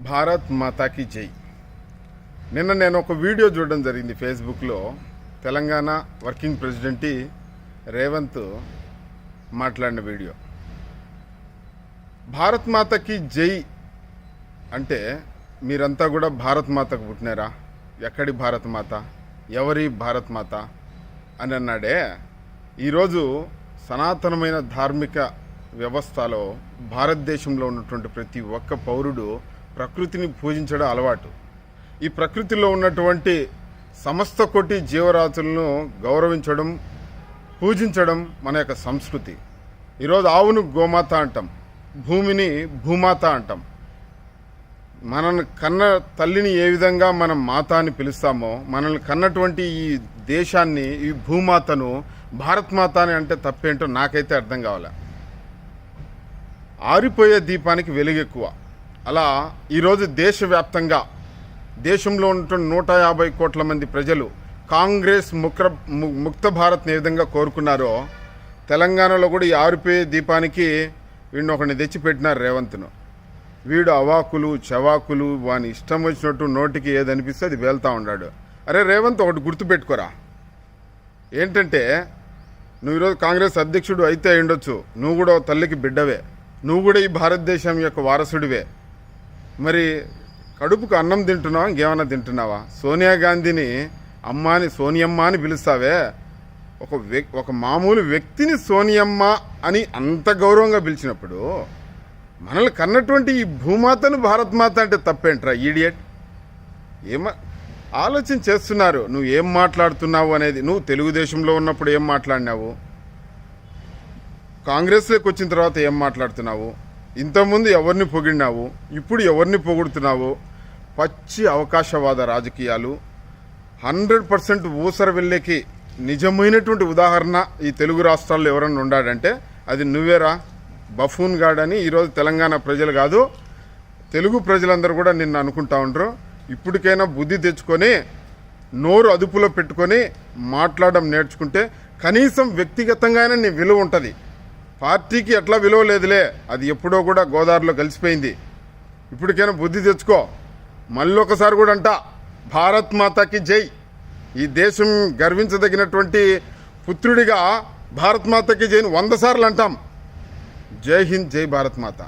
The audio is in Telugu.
భారత్ మాతాకి జై. నిన్న నేను ఒక వీడియో చూడడం జరిగింది ఫేస్బుక్లో. తెలంగాణ వర్కింగ్ ప్రెసిడెంట్ రేవంత్ మాట్లాడిన వీడియో. భారత్ మాతకి జై అంటే మీరంతా కూడా భారత్ మాతకు పుట్టినారా? ఎక్కడి భారత్ మాత? ఎవరి భారత్ మాత? అని అన్నాడే. ఈరోజు సనాతనమైన ధార్మిక వ్యవస్థలో భారతదేశంలో ఉన్నటువంటి ప్రతి ఒక్క పౌరుడు ప్రకృతిని పూజించడం అలవాటు. ఈ ప్రకృతిలో ఉన్నటువంటి సమస్త కోటి జీవరాతులను గౌరవించడం పూజించడం మన యొక్క సంస్కృతి. ఈరోజు ఆవును గోమాత అంటాం భూమిని భూమాత అంటాం. మనల్ని కన్న తల్లిని ఏ విధంగా మనం మాత అని పిలుస్తామో మనల్ని కన్నటువంటి ఈ దేశాన్ని ఈ భూమాతను భారత్ మాత అని అంటే తప్పేంటో నాకైతే అర్థం కావాల. ఆరిపోయే దీపానికి వెలుగెక్కువ. అలా ఈరోజు దేశవ్యాప్తంగా దేశంలో ఉన్నటువంటి నూట యాభై కోట్ల మంది ప్రజలు కాంగ్రెస్ ముక్ర ము- ముక్త భారత్ని ఏ విధంగా కోరుకున్నారో తెలంగాణలో కూడా ఈ ఆరిపోయే దీపానికి వీడిని ఒకరిని తెచ్చిపెట్టినారు రేవంత్ను. వీడు అవాకులు చవాకులు వాని ఇష్టం వచ్చినట్టు నోటికి ఏది అనిపిస్తే అది వెళ్తా ఉన్నాడు. అరే రేవంత్ ఒకటి గుర్తుపెట్టుకోరా. ఏంటంటే నువ్వు ఈరోజు కాంగ్రెస్ అధ్యక్షుడు అయితే అయి ఉండొచ్చు. నువ్వు కూడా తల్లికి బిడ్డవే. నువ్వు కూడా ఈ భారతదేశం యొక్క వారసుడివే. మరి కడుపుకు అన్నం తింటున్నావా? ఇంకేమన్నా తింటున్నావా? సోనియా గాంధీని అమ్మాని సోనియమ్మ అని పిలుస్తావే. ఒక వ్యక్ ఒక మామూలు వ్యక్తిని సోనియమ్మ అని అంత గౌరవంగా పిలిచినప్పుడు మనల్ని కన్నటువంటి ఈ భూమాతను భారత్మాత అంటే తప్పేంట్రా ఈడియట్ ఏమ ఆలోచన చేస్తున్నారు. నువ్వు ఏం మాట్లాడుతున్నావు అనేది? నువ్వు తెలుగుదేశంలో ఉన్నప్పుడు ఏం మాట్లాడినావు? కాంగ్రెస్లోకి వచ్చిన తర్వాత ఏం మాట్లాడుతున్నావు? ఇంతకుముందు ఎవరిని పొగిడినావు? ఇప్పుడు ఎవరిని పొగుడుతున్నావు? పచ్చి అవకాశవాద రాజకీయాలు. హండ్రెడ్ పర్సెంట్ ఊసర వెళ్ళేకి నిజమైనటువంటి ఉదాహరణ ఈ తెలుగు రాష్ట్రాల్లో ఎవరన్నా ఉండాడంటే అది నువ్వేరా? బఫూన్ గాడని ఈరోజు తెలంగాణ ప్రజలు కాదు తెలుగు ప్రజలందరూ కూడా నిన్ను అనుకుంటా ఉండరు. ఇప్పటికైనా బుద్ధి తెచ్చుకొని నోరు అదుపులో పెట్టుకొని మాట్లాడడం నేర్చుకుంటే కనీసం వ్యక్తిగతంగానే నీ విలువ ఉంటుంది. పార్టీకి ఎట్లా విలువ లేదులే అది ఎప్పుడో కూడా గోదావరిలో కలిసిపోయింది. ఇప్పటికైనా బుద్ధి తెచ్చుకో. మళ్ళీ ఒకసారి కూడా అంట భారత్ మాతాకి జై. ఈ దేశం గర్వించదగినటువంటి పుత్రుడిగా భారత్ మాతకి జైని వంద సార్లు అంటాం. జై హింద్ జై భారత్ మాత.